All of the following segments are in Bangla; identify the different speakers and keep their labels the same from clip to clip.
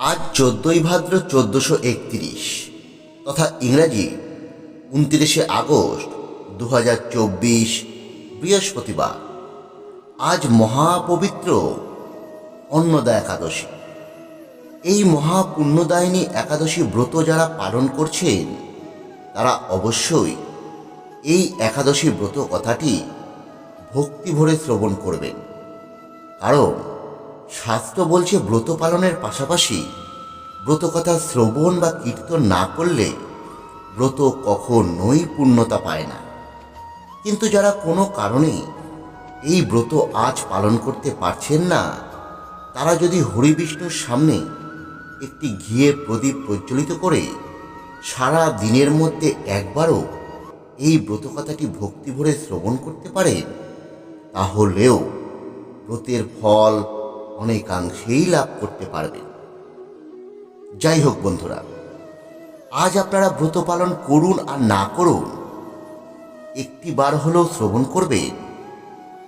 Speaker 1: আজ চোদ্দই ভাদ্র চোদ্দশো একত্রিশ তথা ইংরাজি উনত্রিশে আগস্ট দু হাজার চব্বিশ বৃহস্পতিবার। আজ মহাপবিত্র অন্নদা একাদশী। এই মহাপুণ্যদায়িনী একাদশী ব্রত যারা পালন করছেন, তারা অবশ্যই এই একাদশী ব্রত কথাটি ভক্তি ভরে শ্রবণ করবেন। কারণ শাস্ত্র বলছে ব্রত পালনের পাশাপাশি ব্রত কথা শ্রবণ বা কীর্তন না করলে ব্রত কখনোই পূর্ণতা পায় না। কিন্তু যারা কোনো কারণে এই ব্রত আজ পালন করতে পারছেন না, তারা যদি হরি বিষ্ণুর সামনে একটি ঘিয়ের প্রদীপ প্রজ্বলিত করে সারা দিনের মধ্যে একবারও এই ব্রত কথাটি ভক্তি ভরে শ্রবণ করতে পারেন তাহলেও ব্রতের ফল অনেকাংশেই লাভ করতে পারবেন। যাই হোক বন্ধুরা, আজ আপনারা ব্রত পালন করুন আর না করুন একটি বার হলেও শ্রবণ করবে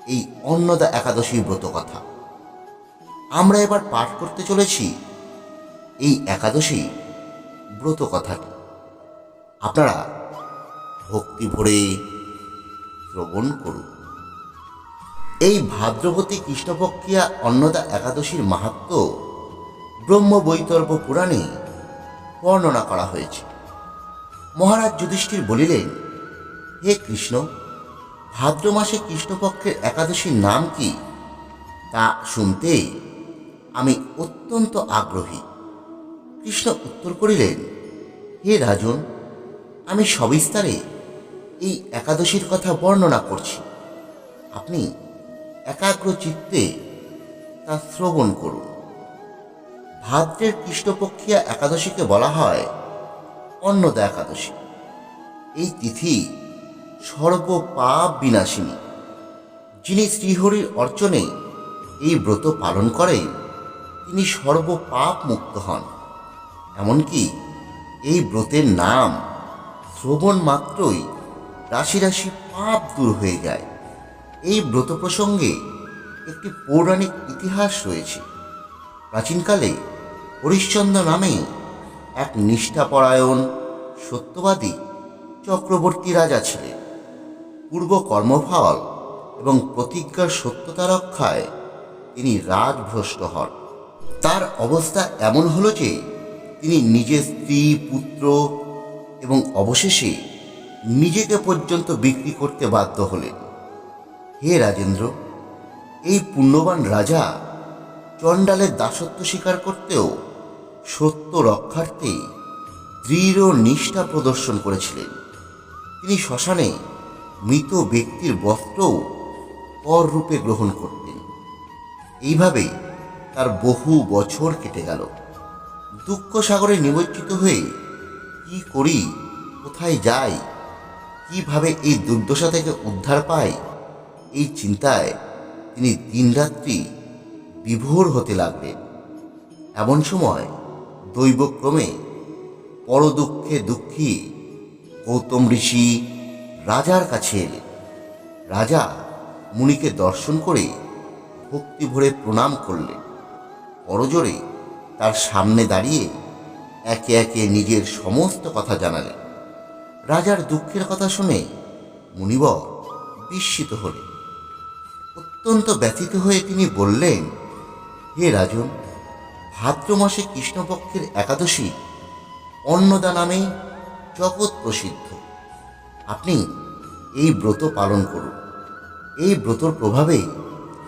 Speaker 1: এই অন্নদা একাদশী ব্রত কথা। আমরা এবার পাঠ করতে চলেছি এই একাদশী ব্রত কথাটি। আপনারা ভক্তি ভরে শ্রবণ করুন। এই ভাদ্রবতী কৃষ্ণপক্ষিয়া অন্নদা একাদশীর মাহাত্ম ব্রহ্ম বৈতর্ব পুরাণে বর্ণনা করা হয়েছে। মহারাজ যুধিষ্ঠির বলিলেন, হে কৃষ্ণ, ভাদ্র মাসে কৃষ্ণপক্ষের একাদশীর নাম কি? তা শুনতে আমি অত্যন্ত আগ্রহী। কৃষ্ণ উত্তর করিলেন, হে রাজন, আমি সবিস্তারে এই একাদশীর কথা বর্ণনা করছি। আপনি একাগ্র চিত্তে তা শ্রবণ করুন। ভাদ্রের কৃষ্ণপক্ষিয়া একাদশীকে বলা হয় অন্নদা একাদশী। এই তিথি সর্বপাপ বিনাশিনী যিনি শ্রীহরির অর্চনে এই ব্রত পালন করেন, তিনি সর্বপাপ মুক্ত হন। এমনকি এই ব্রতের নাম শ্রবণ মাত্রই রাশি রাশি পাপ দূর হয়ে যায়। এই ব্রত প্রসঙ্গে একটি পৌরাণিক ইতিহাস রয়েছে। প্রাচীনকালে হরিশ্চন্দ্র নামে এক নিষ্ঠাপরায়ণ, সত্যবাদী চক্রবর্তী রাজা ছিলেন। পূর্ব কর্মফল এবং প্রতিজ্ঞার সত্যতা রক্ষায় তিনি রাজভ্রষ্ট হন। তার অবস্থা এমন হলো যে তিনি নিজের স্ত্রী, পুত্র এবং অবশেষে নিজেকে পর্যন্ত বিক্রি করতে বাধ্য হলেন। হে রাজেন্দ্র, এই পুণ্যবান রাজা চণ্ডালের দাসত্ব স্বীকার করতেও সত্য রক্ষার্থে দৃঢ় নিষ্ঠা প্রদর্শন করেছিলেন। তিনি শ্মশানে মৃত ব্যক্তির বস্ত্রও কর রূপে গ্রহণ করতেন। এইভাবে তার বহু বছর কেটে গেল। দুঃখ সাগরে নিমজ্জিত হয়ে কি করি, কোথায় যাই, কীভাবে এই দুর্দশা থেকে উদ্ধার পাই এই চিন্তায় তিনি দিনরাত্রি বিভোর হতে লাগলেন। এমন সময় দৈবক্রমে পর দুঃখে দুঃখী গৌতম ঋষি রাজার কাছে এলেন। রাজা মুনিকে দর্শন করে ভক্তি ভরে প্রণাম করলেন। পরজোরে তার সামনে দাঁড়িয়ে একে একে নিজের সমস্ত কথা জানালেন। রাজার দুঃখের কথা শুনে মুনিবর বিস্মিত হলেন। অত্যন্ত ব্যথিত হয়ে তিনি বললেন, হে রাজন, ভাদ্র মাসে কৃষ্ণপক্ষের একাদশী অন্নদা নামে জগৎ প্রসিদ্ধ। আপনি এই ব্রত পালন করুন। এই ব্রতর প্রভাবে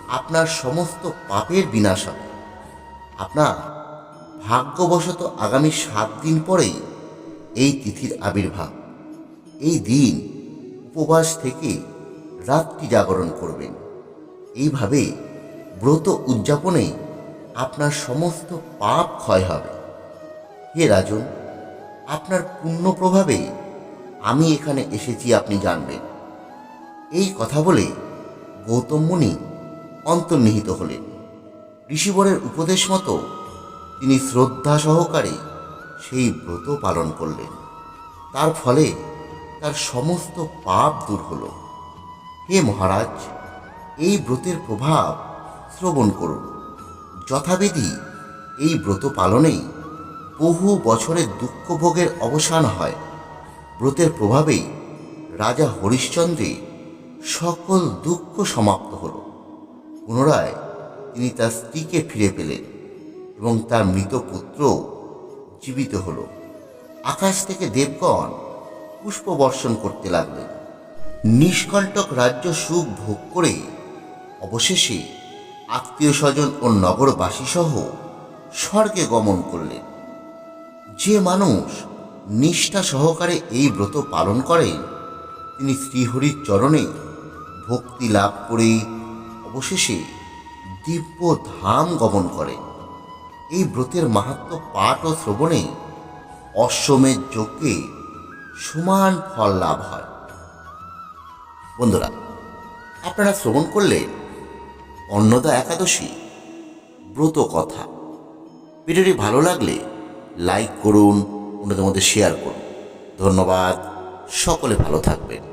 Speaker 1: আপনার সমস্ত পাপের বিনাশ হবে। আপনার ভাগ্যবশত আগামী সাত দিন পরেই এই তিথির আবির্ভাব। এই দিন উপবাস থেকে রাত্রি জাগরণ করবেন। এইভাবে ব্রত উদযাপনে আপনার সমস্ত পাপ ক্ষয় হবে। হে রাজন, আপনার পুণ্য প্রভাবে আমি এখানে এসেছি, আপনি জানবেন। এই কথা বলে গৌতম মুনি অন্তর্নিহিত হলেন। ঋষিবরের উপদেশ মতো তিনি শ্রদ্ধা সহকারে সেই ব্রত পালন করলেন। তার ফলে তার সমস্ত পাপ দূর হল। হে মহারাজ এই ব্রতের প্রভাব শ্রবণ করুন। যথাবিধি এই ব্রত পালনেই বহু বছরের দুঃখ ভোগের অবসান হয়। ব্রতের প্রভাবেই রাজা হরিশ্চন্দ্রের সকল দুঃখ সমাপ্ত হল। পুনরায় তিনি তার স্ত্রীকে ফিরে পেলেন এবং তার মৃত পুত্র জীবিত হল। আকাশ থেকে দেবগণ পুষ্প বর্ষণ করতে লাগলেন। নিষ্কণ্টক রাজ্য সুখ ভোগ করে অবশেষে আত্মীয় স্বজন ও নগরবাসী সহ স্বর্গে গমন করলেন। যে মানুষ নিষ্ঠা সহকারে এই ব্রত পালন করেন তিনি শ্রীহরির চরণে ভক্তি লাভ করে অবশেষে দিব্য ধাম গমন করেন। এই ব্রতের মাহাত্ম পাঠ ও শ্রবণে অশ্বমেধ যজ্ঞে সমান ফল লাভ হয়। বন্ধুরা, আপনারা শ্রবণ করলেন অন্নদা একাদশী। ব্রত কথা। ভিডিওটি ভালো লাগলে লাইক করুন, অন্যদের মধ্যে শেয়ার করুন। ধন্যবাদ। সকলে ভালো থাকবেন।